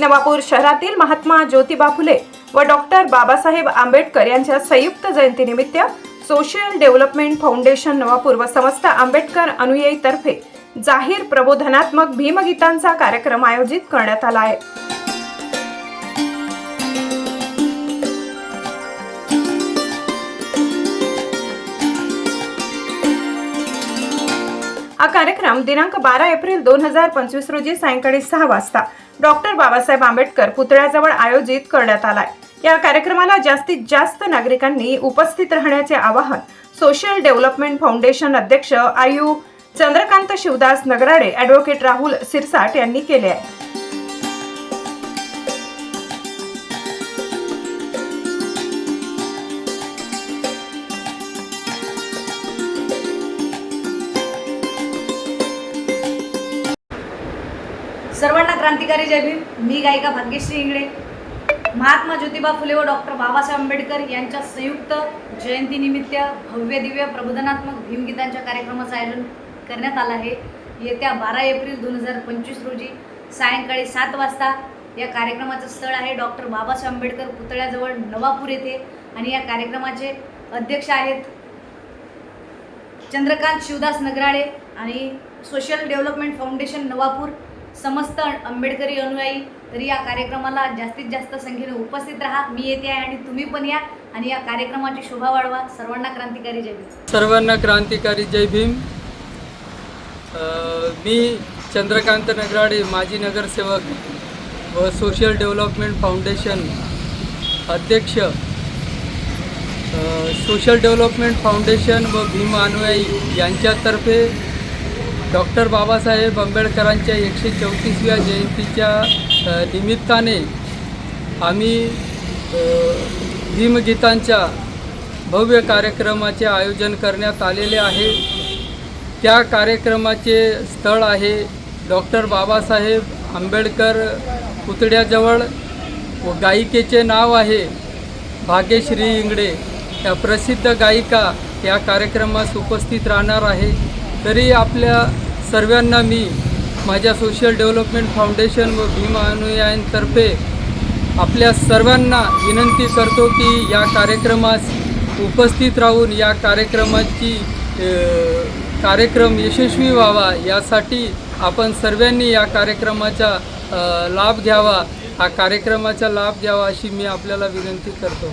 नवापूर शहरातील महात्मा ज्योतिबा फुले व डॉक्टर बाबासाहेब आंबेडकर यांच्या संयुक्त जयंतीनिमित्त सोशल डेव्हलपमेंट फाउंडेशन नवापूर व समस्त आंबेडकर अनुयायीतर्फे जाहीर प्रबोधनात्मक भीमगीतांचा कार्यक्रम आयोजित करण्यात आला आहे. हा कार्यक्रम दिनांक बारा एप्रिल दोन हजार पंचवीस रोजी सायंकाळी सहा वाजता डॉक्टर बाबासाहेब आंबेडकर पुतळ्याजवळ आयोजित करण्यात आलाय. या कार्यक्रमाला जास्तीत जास्त नागरिकांनी उपस्थित राहण्याचे आवाहन सोशल डेव्हलपमेंट फाउंडेशन अध्यक्ष आयु चंद्रकांत शिवदास नगराडे ॲडव्होकेट राहुल सिरसाट यांनी केले आहे. सर्वांना क्रांतिकारी जय भीम. मी गायिका भाग्यश्री इंगळे. महात्मा ज्योतिबा फुले व डॉक्टर बाबासाहेब आंबेडकर यांच्या संयुक्त जयंतीनिमित्त भव्य दिव्य प्रबोधनात्मक भीमगीतांच्या कार्यक्रमाचं आयोजन करण्यात आलं आहे. येत्या बारा एप्रिल दोन हजार पंचवीस रोजी सायंकाळी सात वाजता या कार्यक्रमाचं स्थळ आहे डॉक्टर बाबासाहेब आंबेडकर पुतळ्याजवळ नवापूर येथे. आणि या कार्यक्रमाचे अध्यक्ष आहेत चंद्रकांत शिवदास नगराळे आणि सोशल डेव्हलपमेंट फाउंडेशन नवापूर. समस्त आंबेडकरी अनुयायी तरी या कार्यक्रमाला जास्तीत जास्त संख्येने उपस्थित राहा. मी येते आहे आणि तुम्ही पण या. आणि या कार्यक्रमाची शोभा वाढवा. सर्वांना क्रांतिकारी जय भीम. सर्वांना क्रांतिकारी जय भीम. मी चंद्रकांत नगराडे माजी नगरसेवक व सोशल डेव्हलपमेंट फाउंडेशन अध्यक्ष. सोशल डेव्हलपमेंट फाउंडेशन व भीम अनुयायी यांच्यातर्फे डॉक्टर बाबासाहेब आंबेडकरांच्या एकशे चौतीसव्या जयंतीच्या निमित्ताने आम्ही भीमगीतांच्या भव्य कार्यक्रमाचे आयोजन करण्यात आलेले आहे. त्या कार्यक्रमाचे स्थळ आहे डॉक्टर बाबासाहेब आंबेडकर पुतळ्याजवळ. व गायिकेचे नाव आहे भाग्यश्री इंगडे. या प्रसिद्ध गायिका या कार्यक्रमास उपस्थित राहणार आहे. तरी आपल्या सर्वांना मी माझ्या सोशल डेव्हलपमेंट फाउंडेशन व भीमा अनुयायांतर्फे आपल्या सर्वांना विनंती करतो की या कार्यक्रमास उपस्थित राहून या कार्यक्रमाची कार्यक्रम यशस्वी व्हावा यासाठी आपण सर्वांनी या कार्यक्रमाचा लाभ घ्यावा. हा कार्यक्रमाचा लाभ घ्यावा अशी मी आपल्याला विनंती करतो.